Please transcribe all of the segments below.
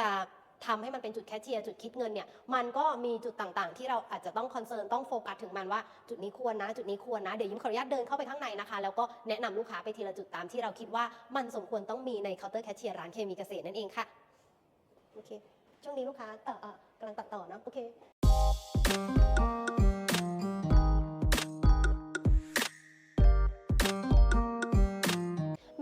จะทำให้มันเป็นจุดแคชเชียร์จุดคิดเงินเนี่ยมันก็มีจุดต่างๆ ที่เราอาจจะต้องคอนเซิร์นต้องโฟกัสถึงมันว่าจุดนี้ควรนะ จุดนี้ควรนะ เดี๋ยวยิ้มขออนุญาตเดินเข้าไปข้างในนะคะ แล้วก็แนะนำลูกค้าไปทีละจุดตามที่เราคิดว่ามันสมควรต้องมีในเคาน์เตอร์แคชเชียร์ร้านเคมีเกษตรนั่นเองค่ะโอเคช่วงนี้ลูกค้าเออเออกำลังตัดต่อนะโอเค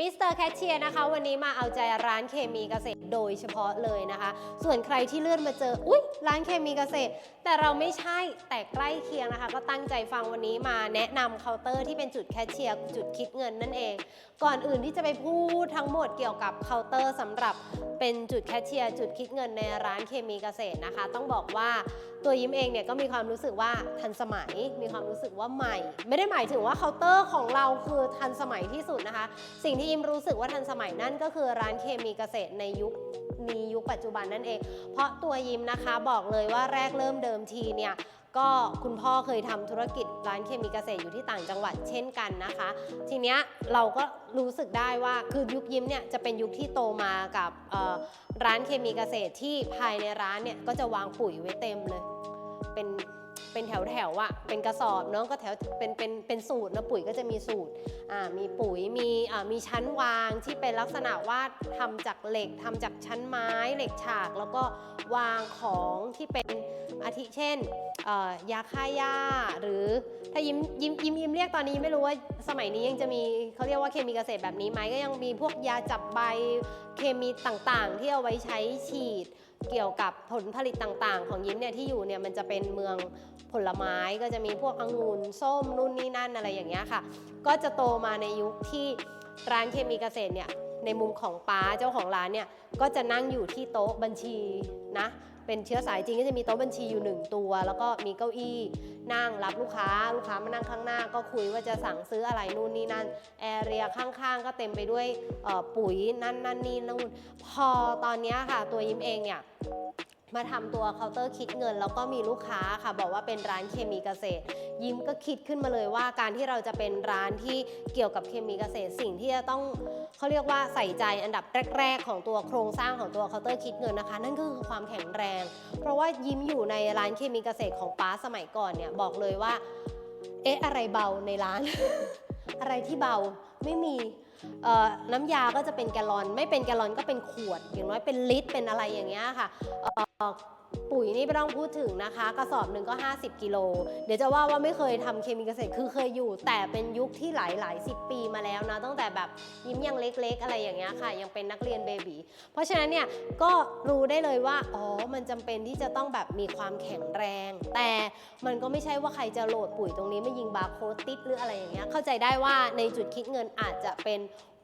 มิสเตอร์แคชเชียร์นะคะ วันนี้มาเอาใจร้านเคมีเกษตรโดยเฉพาะเลยนะคะ ส่วนใครที่เลื่อนมาเจอ อุ๊ย ร้านเคมีเกษตร แต่เราไม่ใช่แต่ใกล้เคียงนะคะ ก็ตั้งใจฟังวันนี้มาแนะนำเคาน์เตอร์ที่เป็นจุดแคชเชียร์จุดคิดเงินนั่นเอง ก่อนอื่นที่จะไปพูดทั้งหมดเกี่ยวกับเคาน์เตอร์สำหรับเป็นจุดแคชเชียร์จุดคิดเงินในร้านเคมีเกษตรนะคะ ต้องบอกว่าตัวยิ้มเองเนี่ยก็มีความรู้สึกว่าทันสมัย มีความรู้สึกว่าใหม่ ไม่ได้หมายถึงว่าเคาน์เตอร์ของเราคือทันสมัยที่สุดนะคะ สิ่งที่ยิ้มรู้สึกว่าทันสมัยนั่นก็คือร้านเคมีเกษตรในยุคนี้ยุคปัจจุบันนั่นเอง เพราะตัวยิ้มนะคะบอกเลยว่าแรกเริ่มเดิมทีเนี่ยก็คุณพ่อเคยทำธุรกิจ ร้านเคมีเกษตรอยู่ที่ต่างจังหวัดเช่นกันนะคะ ทีเนี้ยเราก็รู้สึกได้ว่าคือยุคยิ้มเนี่ยจะเป็นยุคที่โตมากับร้านเคมีเกษตรที่ภายในร้านเนี่ยก็จะวางปุ๋ยไว้เต็มเลย เป็น เป็นแถวแถวๆอะเป็นกระสอบเนาะก็แถวเป็นเป็นเป็นสูตรนะปุ๋ยก็จะมีสูตรอ่ามีปุ๋ยมีอ่ามีชั้นวางที่เป็นลักษณะว่าทำจากเหล็กทำจากชั้นไม้เหล็กฉาก แล้วก็วางของที่เป็นอาทิเช่นอ่อยาฆ่าหญ้าหรือถ้ายิ้มยิ้มยิ้มยิ้มเรียกตอนนี้ไม่รู้ว่าสมัยนี้ยังจะมีเขาเรียกว่าเคมีเกษตรแบบนี้ไหมก็ยังมีพวกยาจับใบเคมีต่างๆ ที่เอาไว้ใช้ฉีด เกี่ยวกับผลผลิตต่างๆ ของยิ้มเนี่ยที่อยู่เนี่ยมันจะเป็นเมืองผลไม้ก็จะมีพวกองุ่นส้มนู่นนี่นั่นอะไรอย่างเงี้ยค่ะ ก็จะโตมาในยุคที่ร้านเคมีเกษตรเนี่ยในมุมของป้าเจ้าของร้านเนี่ยก็จะนั่งอยู่ที่โต๊ะบัญชีนะ เป็นเชื้อสายจริงก็จะมีโต๊ะบัญชีอยู่หนึ่งตัว แล้วก็มีเก้าอี้นั่งรับลูกค้า ลูกค้ามานั่งข้างหน้า ก็คุยว่าจะสั่งซื้ออะไรนู่นนี่นั่นแอเรียข้างๆ ก็เต็มไปด้วยปุ๋ยนั่นนั่นนี่นู่นพอตอนนี้ค่ะตัวยิ้มเองเนี่ย มาทำตัวเคาน์เตอร์คิดเงิน แล้วก็มีลูกค้าค่ะ บอกว่าเป็นร้านเคมีเกษตร ยิ้มก็คิดขึ้นมาเลยว่าการที่เราจะเป็นร้านที่เกี่ยวกับเคมีเกษตรสิ่งที่จะต้องเขาเรียกว่าใส่ใจอันดับแรก ๆ ของตัวโครงสร้างของตัวเคาน์เตอร์คิดเงินนะคะ นั่นก็คือความแข็งแรง เพราะว่ายิ้มอยู่ในร้านเคมีเกษตรของป้าสมัยก่อนเนี่ยบอกเลยว่าเอ๊ะอะไรเบาในร้าน อะไรที่เบาไม่มี น้ำยาก็จะเป็นแกลลอน ไม่เป็นแกลลอนก็เป็นขวด อย่างน้อยเป็นลิตรเป็นอะไรอย่างเงี้ยค่ะ ปุ๋ยนี่ไม่ต้องพูดถึงนะคะ กระสอบหนึ่งก็ 50 กิโล เดี๋ยวจะว่าว่าไม่เคยทำเคมีเกษตรคือเคยอยู่ แต่เป็นยุคที่หลายหลายสิบปีมาแล้วนะ ตั้งแต่แบบยิ้มยังเล็กๆ อะไรอย่างเงี้ยค่ะ ยังเป็นนักเรียนเบบีเพราะฉะนั้นเนี่ยก็รู้ได้เลยว่า อ๋อ มันจำเป็นที่จะต้องแบบมีความแข็งแรง แต่มันก็ไม่ใช่ว่าใครจะโหลดปุ๋ยตรงนี้ไม่ยิงบาร์โค้ดติดหรืออะไรอย่างเงี้ยเข้าใจได้ว่าในจุดคิดเงินอาจจะเป็น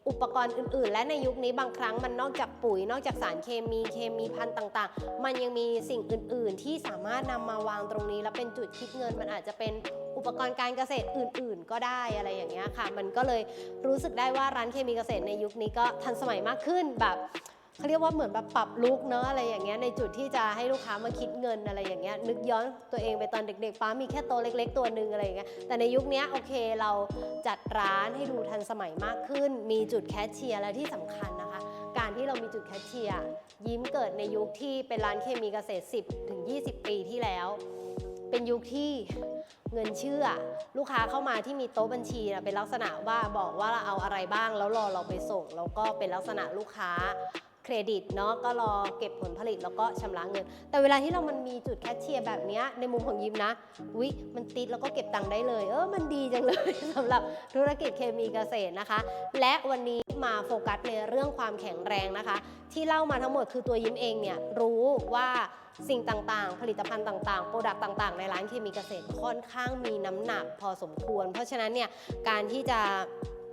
อุปกรณ์อื่น ๆ และในยุคนี้บางครั้งมันนอกจากปุ๋ย นอกจากสารเคมีเคมีพันธุ์ต่าง ๆ มันยังมีสิ่งอื่น ๆ ที่สามารถนำมาวางตรงนี้ แล้วเป็นจุดคิดเงินมันอาจจะเป็นอุปกรณ์การเกษตรอื่น ๆ ก็ได้อะไรอย่างเงี้ยค่ะ มันก็เลยรู้สึกได้ว่าร้านเคมีเกษตรในยุคนี้ก็ทันสมัยมากขึ้นแบบ เขาเรียกว่าเหมือนแบบปรับลุกเนอะอะไรอย่างเงี้ยในจุดที่จะให้ลูกค้ามาคิดเงินอะไรอย่างเงี้ยนึกย้อนตัวเองไปตอนเด็กๆป้ามีแค่โตะเล็ก ๆ ตัวหนึ่งอะไรอย่างเงี้ยแต่ในยุคนี้โอเคเราจัดร้านให้ดูทันสมัยมากขึ้น มีจุดแคชเชียร์และที่สำคัญนะคะ การที่เรามีจุดแคชเชียร์ยิ้มเกิดในยุคที่เป็นร้านเคมีเกษตร 10ถึง20 ปีที่แล้ว เป็นยุคที่เงินเชื่อ ลูกค้าเข้ามาที่มีโต๊ะบัญชีนะเป็นลักษณะว่าบอกว่าเราเอาอะไรบ้างแล้วรอเราไปส่งแล้วก็เป็นลักษณะลูกค้า เครดิตเนาะก็รอเก็บผลผลิตแล้วก็ชำระเงิน แต่เวลาที่เรามันมีจุดแคชเชียร์แบบนี้ในมุมของยิมนะวิมันติดแล้วก็เก็บตังค์ได้เลย เออมันดีจังเลยสำหรับธุรกิจเคมีเกษตรนะคะ และวันนี้มาโฟกัสในเรื่องความแข็งแรงนะคะ ที่เล่ามาทั้งหมดคือตัวยิ้มเองเนี่ยรู้ว่าสิ่งต่างๆ ผลิตภัณฑ์ต่างๆ โปรดักต์ต่างๆ ในร้านเคมีเกษตรค่อนข้างมีน้ำหนักพอสมควร เพราะฉะนั้นเนี่ยการที่จะ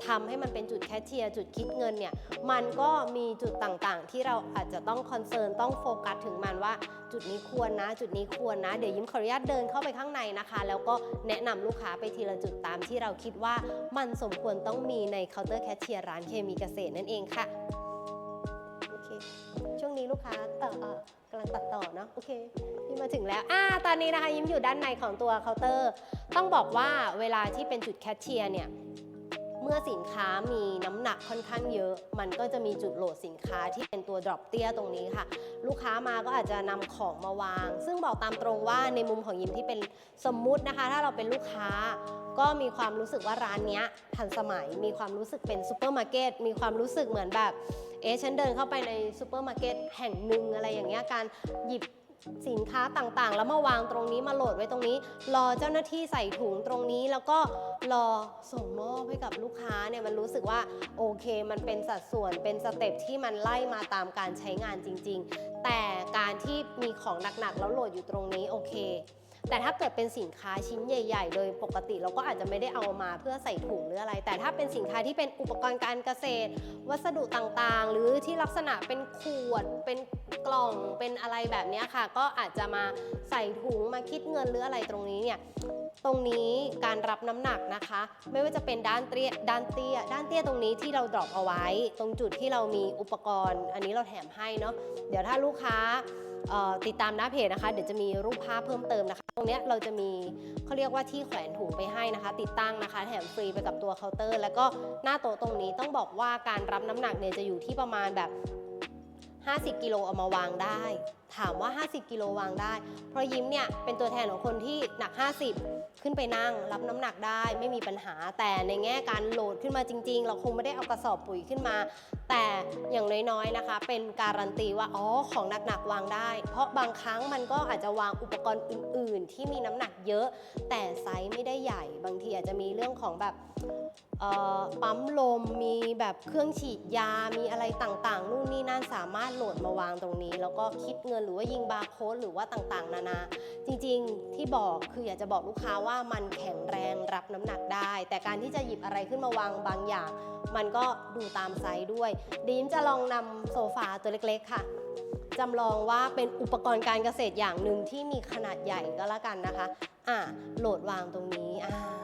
ทำให้มันเป็นจุดแคชเชียร์จุดคิดเงินเนี่ยมันก็มีจุดต่างๆ ที่เราอาจจะต้องคอนเซิร์นต้องโฟกัสถึงมันว่าจุดนี้ควรนะ จุดนี้ควรนะ เดี๋ยวยิ้มขออนุญาตเดินเข้าไปข้างในนะคะ แล้วก็แนะนำลูกค้าไปทีละจุดตามที่เราคิดว่ามันสมควรต้องมีในเคาน์เตอร์แคชเชียร์ร้านเคมีเกษตรนั่นเองค่ะโอเคช่วงนี้ลูกค้าเออเออกำลังตัดต่อเนาะโอเคพี่มาถึงแล้วอ่าตอนนี้นะคะยิ้มอยู่ด้านในของตัวเคาน์เตอร์ ต้องบอกว่าเวลาที่เป็นจุดแคชเชียร์เนี่ย เมื่อสินค้ามีน้ำหนักค่อนข้างเยอะ มันก็จะมีจุดโหลดสินค้าที่เป็นตัว drop เตี้ยตรงนี้ค่ะ ลูกค้ามาก็อาจจะนำของมาวาง ซึ่งบอกตามตรงว่าในมุมของยิมที่เป็นสมมุตินะคะ ถ้าเราเป็นลูกค้าก็มีความรู้สึกว่าร้านนี้ทันสมัย มีความรู้สึกเป็นซูเปอร์มาร์เก็ต มีความรู้สึกเหมือนแบบ เอ๊ะฉันเดินเข้าไปในซูเปอร์มาร์เก็ตแห่งหนึ่งอะไรอย่างเงี้ย การหยิบ สินค้าต่างๆ แล้วมาวางตรงนี้มาโหลดไว้ตรงนี้ รอเจ้าหน้าที่ใส่ถุงตรงนี้ แล้วก็รอส่งมอบให้กับลูกค้าเนี่ยมันรู้สึกว่าโอเค มันเป็นสัดส่วนเป็นสเต็ปที่มันไล่มาตามการใช้งานจริง ๆ แต่การที่มีของหนักๆแล้วโหลดอยู่ตรงนี้โอเค แต่ถ้าเกิดเป็นสินค้าชิ้นใหญ่ ๆ โดยปกติเราก็อาจจะไม่ได้เอามาเพื่อใส่ถุงหรืออะไร แต่ถ้าเป็นสินค้าที่เป็นอุปกรณ์การเกษตร วัสดุต่างๆ หรือที่ลักษณะเป็นขวด เป็นกล่องเป็นอะไรแบบนี้ค่ะ ก็อาจจะมาใส่ถุงมาคิดเงินหรืออะไรตรงนี้เนี่ยตรงนี้การรับน้ำหนักนะคะ ไม่ว่าจะเป็นด้านเตี้ยด้านเตี้ยด้านเตี้ยตรงนี้ที่เราดรอปเอาไว้ ตรงจุดที่เรามีอุปกรณ์ อันนี้เราแถมให้เนาะเดี๋ยวถ้าลูกค้า ติดตามหน้าเพจนะคะ เดี๋ยวจะมีรูปภาพเพิ่มเติมนะคะ ตรงนี้เราจะมีเขาเรียกว่าที่แขวนถุงไปให้นะคะ ติดตั้งนะคะ แถมฟรีไปกับตัวเคาน์เตอร์ แล้วก็หน้าโต๊ะตรงนี้ต้องบอกว่าการรับน้ำหนักเนี่ยจะอยู่ที่ประมาณแบบ 50 กิโลเอามาวางได้ ถามว่า 50 กิโลวางได้ เพราะยิ้มเนี่ยเป็นตัวแทนของคนที่หนัก 50 ขึ้นไปนั่ง รับน้ำหนักได้ไม่มีปัญหา แต่ในแง่การโหลดขึ้นมาจริง ๆ เราคงไม่ได้เอากระสอบปุ๋ยขึ้นมา แต่อย่างน้อยๆนะคะ เป็นการันตีว่าอ๋อของหนักๆวางได้ เพราะบางครั้งมันก็อาจจะวางอุปกรณ์อื่น ๆ ที่มีน้ำหนักเยอะ แต่ไซส์ไม่ได้ใหญ่ บางทีอาจจะมีเรื่องของแบบเอ่อปั๊มลมมีแบบเครื่องฉีดยามีอะไรต่างๆ นู่นนี่นั่นสามารถโหลดมาวางตรงนี้ แล้วก็คิดเงินหรือว่ายิงบาร์โค้ดหรือว่าต่างๆ นานา จริงๆที่บอกคืออยากจะบอกลูกค้าว่ามันแข็งแรงรับน้ำหนักได้ แต่การที่จะหยิบอะไรขึ้นมาวางบางอย่าง มันก็ดูตามไซส์ด้วย ดีมจะลองนำโซฟาตัวเล็กๆ ค่ะจำลองว่าเป็นอุปกรณ์การเกษตรอย่างหนึ่งที่มีขนาดใหญ่ก็แล้วกันนะคะ อะโหลดวางตรงนี้อ่า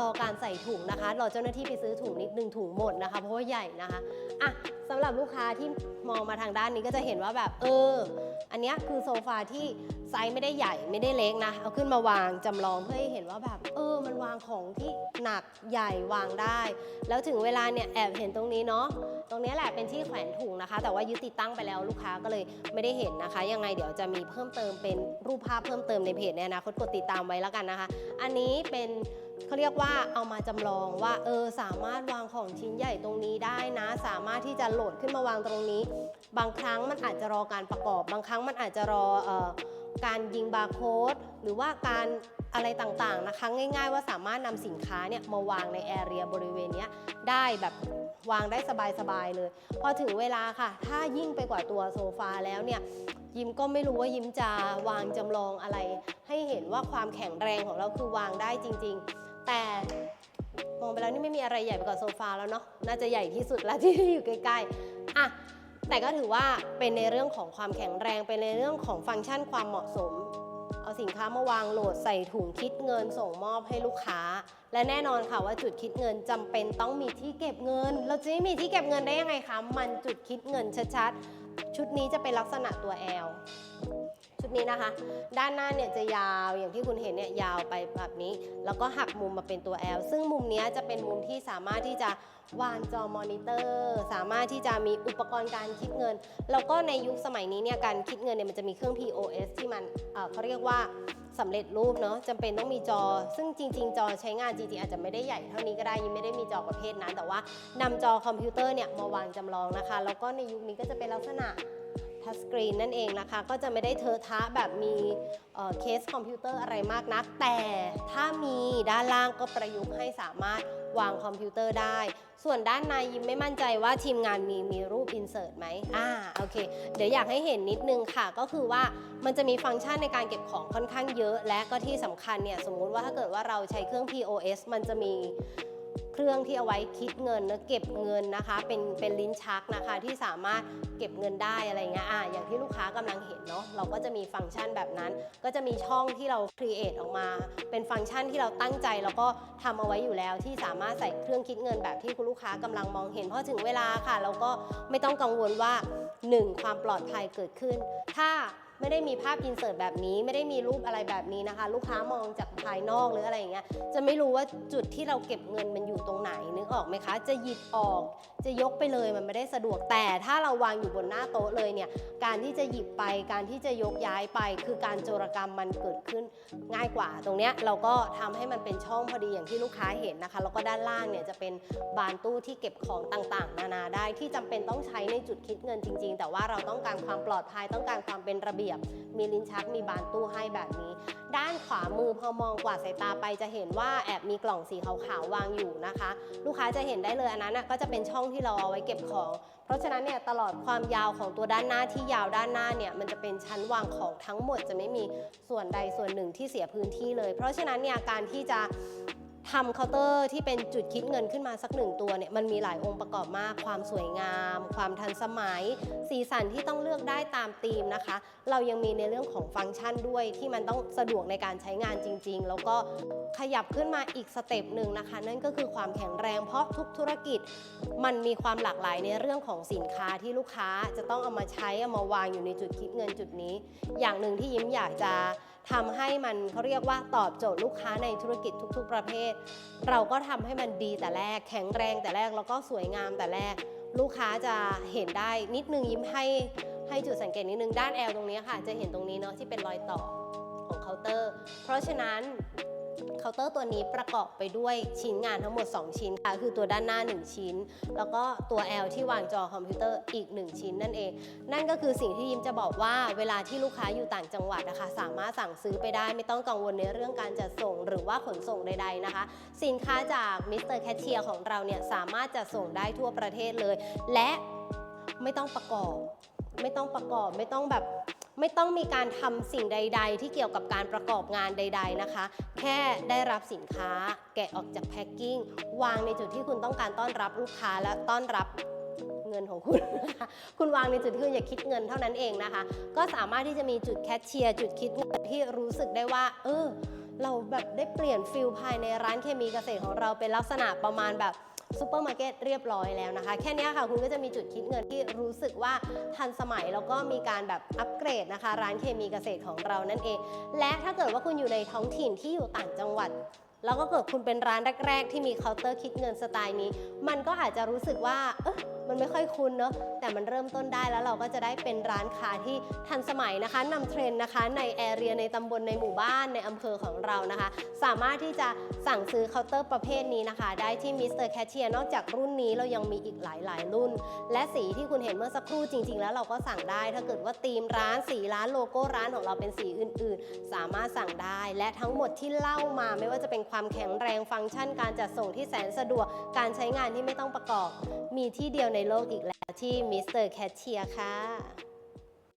รอการใส่ถุงนะคะ รอเจ้าหน้าที่ไปซื้อถุงนิดนึงถุงหมดนะคะ เพราะว่าใหญ่นะคะอะสำหรับลูกค้าที่มองมาทางด้านนี้ก็จะเห็นว่าแบบเออ อันนี้คือโซฟาที่ไซส์ไม่ได้ใหญ่ไม่ได้เล็กนะ เอาขึ้นมาวางจำลองเพื่อให้เห็นว่าแบบเออ มันวางของที่หนักใหญ่วางได้ แล้วถึงเวลาเนี่ยแอบเห็นตรงนี้เนาะตรงนี้แหละเป็นที่แขวนถุงนะคะ แต่ว่ายึดติดตั้งไปแล้วลูกค้าก็เลยไม่ได้เห็นนะคะ ยังไงเดี๋ยวจะมีเพิ่มเติมเป็นรูปภาพเพิ่มเติมในเพจในอนาคตกดติดตามไว้แล้วกันนะคะ อันนี้เป็น เขาเรียกว่าเอามาจำลองว่าเออสามารถวางของชิ้นใหญ่ตรงนี้ได้นะ สามารถที่จะโหลดขึ้นมาวางตรงนี้ บางครั้งมันอาจจะรอการประกอบ บางครั้งมันอาจจะรอเออการยิงบาร์โค้ดหรือว่าการอะไรต่างๆนะคะง่าย ๆ ว่าสามารถนำสินค้าเนี่ยมาวางในแอเรียบริเวณนี้ได้แบบวางได้สบายๆเลย พอถึงเวลาค่ะ ถ้ายิ่งไปกว่าตัวโซฟาแล้วเนี่ย ยิมก็ไม่รู้ว่ายิมจะวางจำลองอะไร ให้เห็นว่าความแข็งแรงของเราคือวางได้จริง ๆ แต่มองไปแล้วนี่ไม่มีอะไรใหญ่ไปกว่าโซฟาแล้วเนาะน่าจะใหญ่ที่สุดแล้วที่อยู่ใกล้ๆอะแต่ก็ถือว่าเป็นในเรื่องของความแข็งแรงเป็นในเรื่องของฟังก์ชันความเหมาะสม เอาสินค้ามาวางโหลดใส่ถุงคิดเงินส่งมอบให้ลูกค้า และแน่นอนค่ะว่าจุดคิดเงินจำเป็นต้องมีที่เก็บเงิน เราจะไม่มีที่เก็บเงินได้ยังไงคะมันจุดคิดเงินชัดๆ ชุดนี้จะเป็นลักษณะตัว L ชุดนี้นะคะ ด้านหน้าเนี่ยจะยาวอย่างที่คุณเห็นเนี่ยยาวไปแบบนี้ แล้วก็หักมุมมาเป็นตัว L ซึ่งมุมเนี้ยจะเป็นมุมที่สามารถที่จะวางจอมอนิเตอร์ สามารถที่จะมีอุปกรณ์การคิดเงิน แล้วก็ในยุคสมัยนี้เนี่ยการคิดเงินเนี่ยมันจะมีเครื่อง POS ที่มันเเขาเรียกว่า สำเร็จรูปเนาะจำเป็นต้องมีจอ ซึ่งจริง ๆ จอใช้งานจริงๆอาจจะไม่ได้ใหญ่เท่านี้ก็ได้ยังไม่ได้มีจอประเภทนั้น แต่ว่านำจอคอมพิวเตอร์เนี่ยมาวางจำลองนะคะ แล้วก็ในยุคนี้ก็จะเป็นลักษณะทัชสกรีนนั่นเองนะคะ ก็จะไม่ได้เทอะทะแบบมีเคสคอมพิวเตอร์อะไรมากนัก แต่ถ้ามีด้านล่างก็ประยุกต์ให้สามารถ วางคอมพิวเตอร์ได้ ส่วนด้านในยิมไม่มั่นใจว่าทีมงานมีมีรูปอินเสิร์ตไหมอ่าโอเค เดี๋ยวอยากให้เห็นนิดนึงค่ะ ก็คือว่ามันจะมีฟังก์ชันในการเก็บของค่อนข้างเยอะ และก็ที่สำคัญเนี่ยสมมุติว่าถ้าเกิดว่าเราใช้เครื่อง POS มันจะมี เครื่องที่เอาไว้คิดเงินและเก็บเงินนะคะ เป็นเป็นลิ้นชักนะคะ ที่สามารถเก็บเงินได้อะไรเงี้ยอะอย่างที่ลูกค้ากำลังเห็นเนาะเราก็จะมีฟังก์ชันแบบนั้น ก็จะมีช่องที่เราครีเอทออกมา เป็นฟังก์ชันที่เราตั้งใจแล้วก็ทำเอาไว้อยู่แล้ว ที่สามารถใส่เครื่องคิดเงินแบบที่คุณลูกค้ากำลังมองเห็นพราะถึงเวลาค่ะ เราก็ไม่ต้องกังวลว่า 1. ความปลอดภัยเกิดขึ้น ถ้า ไม่ได้มีภาพอินเสิร์ตแบบนี้ ไม่ได้มีรูปอะไรแบบนี้นะคะ ลูกค้ามองจากภายนอกหรืออะไรอย่างเงี้ยจะไม่รู้ว่าจุดที่เราเก็บเงินมันอยู่ตรงไหนนึกออกไหมคะ จะหยิบออกจะยกไปเลยมันไม่ได้สะดวกแต่ถ้าเราวางอยู่บนหน้าโต๊ะเลยเนี่ยการที่จะหยิบไปการที่จะยกย้ายไป คือการโจรกรรมมันเกิดขึ้นง่ายกว่า ตรงเนี้ยเราก็ทำให้มันเป็นช่องพอดีอย่างที่ลูกค้าเห็นนะคะ แล้วก็ด้านล่างเนี่ยจะเป็นบานตู้ที่เก็บของต่างๆ นานาได้ที่จำเป็นต้องใช้ในจุดคิดเงินจริง ๆ แต่ว่าเราต้องการความปลอดภัยต้องการความเป็นระเบียบมีลิ้นชักมีบานตู้ให้แบบนี้ ด้านขวามือพอมองกว่าสายตาไปจะเห็นว่าแอบมีกล่องสีขาวๆวางอยู่นะคะ ลูกค้าจะเห็นได้เลยอันนั้นนะก็จะเป็นช่องที่เราเอาไว้เก็บของ เพราะฉะนั้นเนี่ยตลอดความยาวของตัวด้านหน้าที่ยาวด้านหน้าเนี่ยมันจะเป็นชั้นวางของทั้งหมดจะไม่มีส่วนใดส่วนหนึ่งที่เสียพื้นที่เลย เพราะฉะนั้นเนี่ยการที่จะ ทำเคาน์เตอร์ที่เป็นจุดคิดเงินขึ้นมาสักหนึ่งตัวเนี่ยมันมีหลายองค์ประกอบมาก ความสวยงาม ความทันสมัย สีสันที่ต้องเลือกได้ตามธีมนะคะ เรายังมีในเรื่องของฟังก์ชันด้วยที่มันต้องสะดวกในการใช้งานจริง ๆ แล้วก็ขยับขึ้นมาอีกสเต็ปหนึ่งนะคะ นั่นก็คือความแข็งแรงเพราะทุกธุรกิจ มันมีความหลากหลายในเรื่องของสินค้าที่ลูกค้าจะต้องเอามาใช้เอามาวางอยู่ในจุดคิดเงินจุดนี้ อย่างหนึ่งที่ยิ้มอยากจะ ทำให้มันเขาเรียกว่าตอบโจทย์ลูกค้าในธุรกิจทุก ๆ ประเภท เราก็ทำให้มันดีแต่แรก แข็งแรงแต่แรกแล้วก็สวยงามแต่แรก ลูกค้าจะเห็นได้นิดนึงยิ้มให้ให้จุดสังเกตนิดนึงด้านแอลตรงนี้ค่ะ จะเห็นตรงนี้เนาะที่เป็นรอยต่อของเคาน์เตอร์ เพราะฉะนั้น เคาน์เตอร์ตัวนี้ประกอบไปด้วยชิ้นงานทั้งหมด 2 ชิ้นค่ะ คือตัวด้านหน้า 1 ชิ้น แล้วก็ตัว L ที่วางจอคอมพิวเตอร์อีก 1 ชิ้นนั่นเอง นั่นก็คือสิ่งที่ยิมจะบอกว่าเวลาที่ลูกค้าอยู่ต่างจังหวัดนะคะ สามารถสั่งซื้อไปได้ไม่ต้องกังวลในเรื่องการจัดส่งหรือว่าขนส่งใด ๆนะคะ สินค้าจากมิสเตอร์แคชเชียร์ของเราเนี่ยสามารถจัดส่งได้ทั่วประเทศเลย และไม่ต้องประกอบไม่ต้องประกอบไม่ต้องแบบ ไม่ต้องมีการทำสิ่งใด ๆ ที่เกี่ยวกับการประกอบงานใด ๆนะคะ แค่ได้รับสินค้า แกะออกจากแพ็คกิ้งวางในจุดที่คุณต้องการต้อนรับลูกค้าและต้อนรับเงินของคุณนะคะคุณวางในจุดที่คุณอยากคิดเงินเท่านั้นเองนะคะ ก็สามารถที่จะมีจุดแคชเชียร์จุดคิดเงินที่รู้สึกได้ว่า เออ เราแบบได้เปลี่ยนฟิลภายในร้านเคมีเกษตรของเราเป็นลักษณะประมาณแบบ ซูเปอร์มาร์เก็ตเรียบร้อยแล้วนะคะ แค่นี้ค่ะคุณก็จะมีจุดคิดเงินที่รู้สึกว่าทันสมัยแล้วก็มีการแบบอัปเกรดนะคะ ร้านเคมีเกษตรของเรานั่นเอง และถ้าเกิดว่าคุณอยู่ในท้องถิ่นที่อยู่ต่างจังหวัดแล้วก็เกิดคุณเป็นร้านแรก ๆ ที่มีเคาน์เตอร์คิดเงินสไตล์นี้ มันก็อาจจะรู้สึกว่าเอะมันไม่ค่อยคุ้นเนอะแต่มันเริ่มต้นได้แล้วเราก็จะได้เป็นร้านค้าที่ทันสมัยนะคะนำเทรนด์นะคะในแอเรียในตำบลในหมู่บ้านในอำเภอของเรานะคะ สามารถที่จะสั่งซื้อเคาน์เตอร์ประเภทนี้นะคะ ได้ที่มิสเตอร์แคชเชียร์นอกจากรุ่นนี้เรายังมีอีกหลายๆ รุ่น และสีที่คุณเห็นเมื่อสักครู่จริง ๆ แล้วเราก็สั่งได้ ถ้าเกิดว่าธีมร้านสีร้านโลโก้ร้านของเราเป็นสีอื่น ๆ สามารถสั่งได้ และทั้งหมดที่เล่ามาไม่ว่าจะเป็นความแข็งแรงฟังก์ชัน การจัดส่งที่แสนสะดวกการใช้งานที่ไม่ต้องประกอบ มีที่เดียวในโลกอีกแล้วที่มิสเตอร์แคชเชียร์ค่ะ